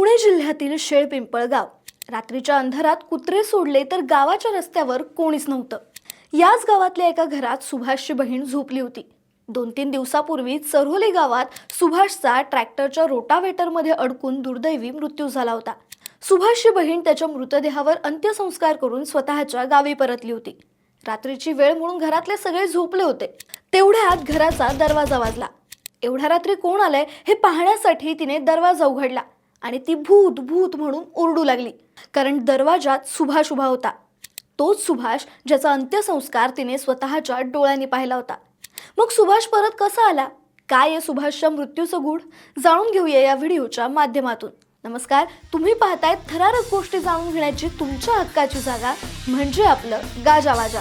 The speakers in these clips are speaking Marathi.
पुणे जिल्ह्यातील शेळपिंपळगाव. रात्रीच्या अंधारात कुत्रे सोडले तर गावाच्या रस्त्यावर कोणीच नव्हतं. याच गावातल्या एका घरात सुभाषची बहीण झोपली होती. दोन तीन दिवसापूर्वी चरोली गावात सुभाषचा ट्रॅक्टरच्या रोटावेटरमध्ये अडकून दुर्दैवी मृत्यू झाला होता. सुभाषची बहीण त्याच्या मृतदेहावर अंत्यसंस्कार करून स्वतःच्या गावी परतली होती. रात्रीची वेळ म्हणून घरातले सगळे झोपले होते. तेवढ्यात घराचा दरवाजा वाजला. एवढ्या रात्री कोण आलंय हे पाहण्यासाठी तिने दरवाजा उघडला. आणि ती भूत भूत म्हणून ओरडू लागली. कारण दरवाजात सुभाष उभा होता. तोच सुभाष ज्याचा अंत्यसंस्कार तिने स्वतःच्या डोळ्यांनी पाहिला होता. मग सुभाष परत कसा आला? काय आहे सुभाषच्या मृत्यूचं गूढ? जाणून घेऊया या व्हिडिओच्या माध्यमातून. नमस्कार तुम्ही पाहताय थरारक गोष्टी जाणून घेण्याची तुमच्या हक्काची जागा म्हणजे आपलं गाजावाजा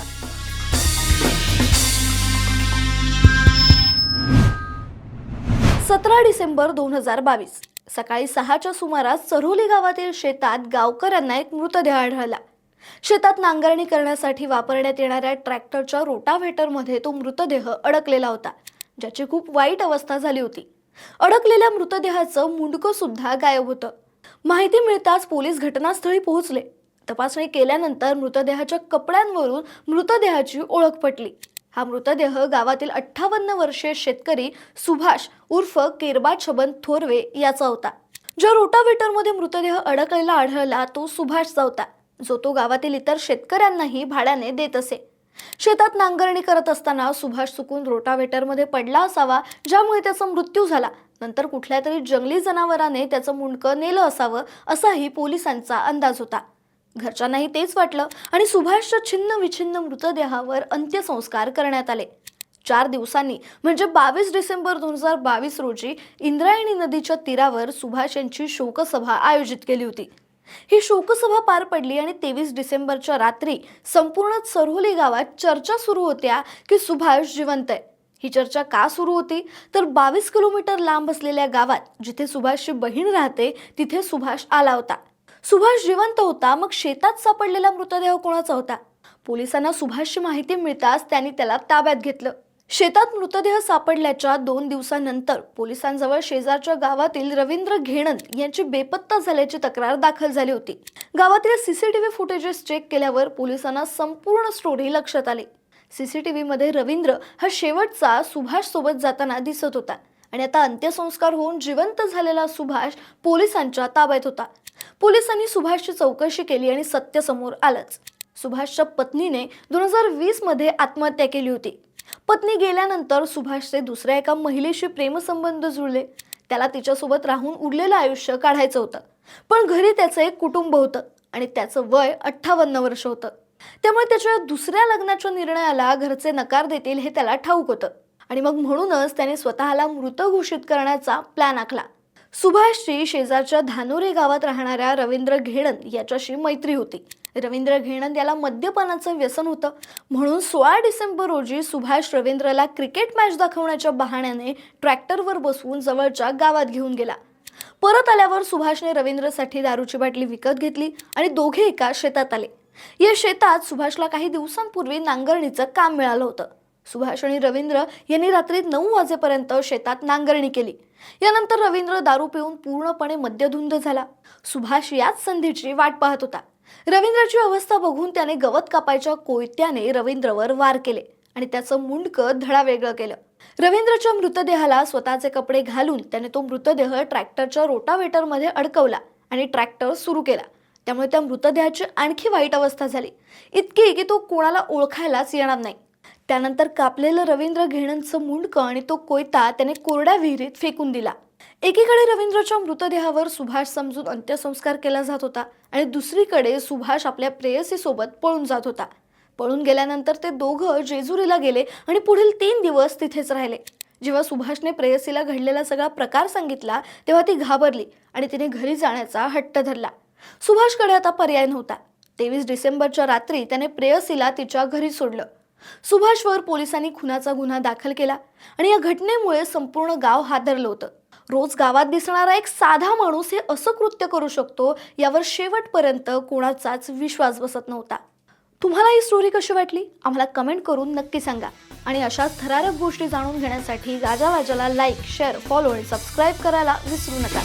सतरा डिसेंबर दोन हजार बावीस. सकाळी सहाच्या सुमारास चरोली गावातील शेतात गावकऱ्यांना एक मृतदेह आढळला. शेतात नांगरणी करण्यासाठी वापरण्यात येणाऱ्या ट्रॅक्टरच्या रोटाव्हेटरमध्ये तो मृतदेह अडकलेला होता ज्याची खूप वाईट अवस्था झाली होती. अडकलेल्या मृतदेहाचं मुंडकं सुद्धा गायब होतं. माहिती मिळताच पोलीस घटनास्थळी पोहोचले. तपासणी केल्यानंतर मृतदेहाच्या कपड्यांवरून मृतदेहाची ओळख पटली. हा मृतदेह गावातील अठ्ठावन्न वर्षीय शेतकरी सुभाष उर्फ केरबा छबन थोरवे याचा होता. ज्या रोटावेटरमध्ये मृतदेह अडकलेला आढळला तो सुभाषचा होता. जो तो गावातील इतर शेतकऱ्यांनाही भाड्याने देत असे. शेतात नांगरणी करत असताना सुभाष चुकून रोटावेटरमध्ये पडला असावा ज्यामुळे त्याचा मृत्यू झाला. नंतर कुठल्या तरी जंगली जनावराने त्याचं मुंडकं नेलं असावं असाही पोलिसांचा अंदाज होता. घरच्यांनाही तेच वाटलं आणि सुभाषच्या छिन्न विछिन्न मृतदेहावर अंत्यसंस्कार करण्यात आले. चार दिवसांनी म्हणजे बावीस डिसेंबर दोन हजार बावीस रोजी इंद्रायणी नदीच्या तीरावर सुभाष यांची शोकसभा आयोजित केली होती. ही शोकसभा पार पडली आणि तेवीस डिसेंबरच्या रात्री संपूर्ण सरोली गावात चर्चा सुरू होत्या की सुभाष जिवंत आहे. ही चर्चा का सुरू होती? तर बावीस किलोमीटर लांब असलेल्या गावात जिथे सुभाषची बहीण राहते तिथे सुभाष आला होता. सुभाष जिवंत होता मग शेतात सापडलेला मृतदेह कोणाचा होता? पोलिसांना सुभाषची माहिती मिळताच त्यांनी त्याला ताब्यात घेतलं. शेतात मृतदेह सापडल्याच्या दोन दिवसानंतर पोलिसांजवळ शेजारच्या गावातील रवींद्र घेणंद यांची बेपत्ता झाल्याची तक्रार दाखल झाली होती. गावातील सीसीटीव्ही फुटेजेस चेक केल्यावर पोलिसांना संपूर्ण स्टोरी लक्षात आली. सीसीटीव्ही मध्ये रवींद्र हा शेवटचा सुभाष सोबत जाताना दिसत होता. आणि आता अंत्यसंस्कार होऊन जिवंत झालेला सुभाष पोलिसांच्या ताब्यात होता. पोलिसांनी सुभाषची चौकशी केली आणि सत्य समोर आलंच. सुभाषच्या पत्नीने दोन हजार वीसमध्ये आत्महत्या केली होती. पत्नी गेल्यानंतर सुभाषचे दुसऱ्या एका महिलेशी प्रेमसंबंध जुळले. त्याला तिच्यासोबत राहून उरलेलं आयुष्य काढायचं होतं. पण घरी त्याचं एक कुटुंब होतं आणि त्याचं वय अठ्ठावन्न वर्ष होतं. त्यामुळे त्याच्या दुसऱ्या लग्नाच्या निर्णयाला घरचे नकार देतील हे त्याला ठाऊक होतं. आणि मग म्हणूनच त्याने स्वतःला मृत घोषित करण्याचा प्लॅन आखला. सुभाषची शेजारच्या धानोरे गावात राहणाऱ्या रवींद्र घेणंद याच्याशी मैत्री होती. रवींद्र घेणंद याला मद्यपानाचं व्यसन होतं. म्हणून सोळा डिसेंबर रोजी सुभाष रवींद्रला क्रिकेट मॅच दाखवण्याच्या बहाण्याने ट्रॅक्टरवर बसवून जवळच्या गावात घेऊन गेला. परत आल्यावर सुभाषने रवींद्रसाठी दारूची बाटली विकत घेतली आणि दोघे एका शेतात आले. या शेतात सुभाषला काही दिवसांपूर्वी नांगरणीचं काम मिळालं होतं. सुभाष आणि रवींद्र यांनी रात्री नऊ वाजेपर्यंत शेतात नांगरणी केली. यानंतर रवींद्र दारू पिऊन पूर्णपणे मद्यधुंद झाला. सुभाष याच संधीची वाट पाहत होता. रवींद्रची अवस्था बघून त्याने गवत कापायच्या कोयत्याने रवींद्रवर वार केले आणि त्याचं मुंडकं धडा वेगळं केलं. रवींद्रच्या मृतदेहाला स्वतःचे कपडे घालून त्याने तो मृतदेह ट्रॅक्टरच्या रोटावेटरमध्ये अडकवला आणि ट्रॅक्टर सुरू केला. त्यामुळे त्या मृतदेहाची आणखी वाईट अवस्था झाली. इतकी की तो कोणाला ओळखायलाच येणार नाही. त्यानंतर कापलेलं रवींद्र घेणंचं मुंडकं आणि तो कोयता त्याने कोरड्या विहिरीत फेकून दिला. एकीकडे रवींद्रच्या मृतदेहावर सुभाष समजून अंत्यसंस्कार केला जात होता आणि दुसरीकडे सुभाष आपल्या प्रेयसीसोबत पळून जात होता. पळून गेल्यानंतर ते दोघं जेजुरीला गेले आणि पुढील तीन दिवस तिथेच राहिले. जेव्हा सुभाषने प्रेयसीला घडलेला सगळा प्रकार सांगितला तेव्हा ती घाबरली आणि तिने घरी जाण्याचा हट्ट धरला. सुभाषकडे आता पर्याय नव्हता. तेवीस डिसेंबरच्या रात्री त्याने प्रेयसीला तिच्या घरी सोडलं. सुभाषवर पोलिसांनी खुनाचा गुन्हा दाखल केला आणि या घटनेमुळे संपूर्ण गाव हादरलं होतं. रोज गावात दिसणारा एक साधा माणूस हे असं कृत्य करू शकतो यावर शेवटपर्यंत कोणाचाच विश्वास बसत नव्हता. तुम्हाला ही स्टोरी कशी वाटली? आम्हाला कमेंट करून नक्की सांगा. आणि अशाच थरारक गोष्टी जाणून घेण्यासाठी गाजावाजाला लाईक शेअर फॉलो आणि सबस्क्राईब करायला विसरू नका.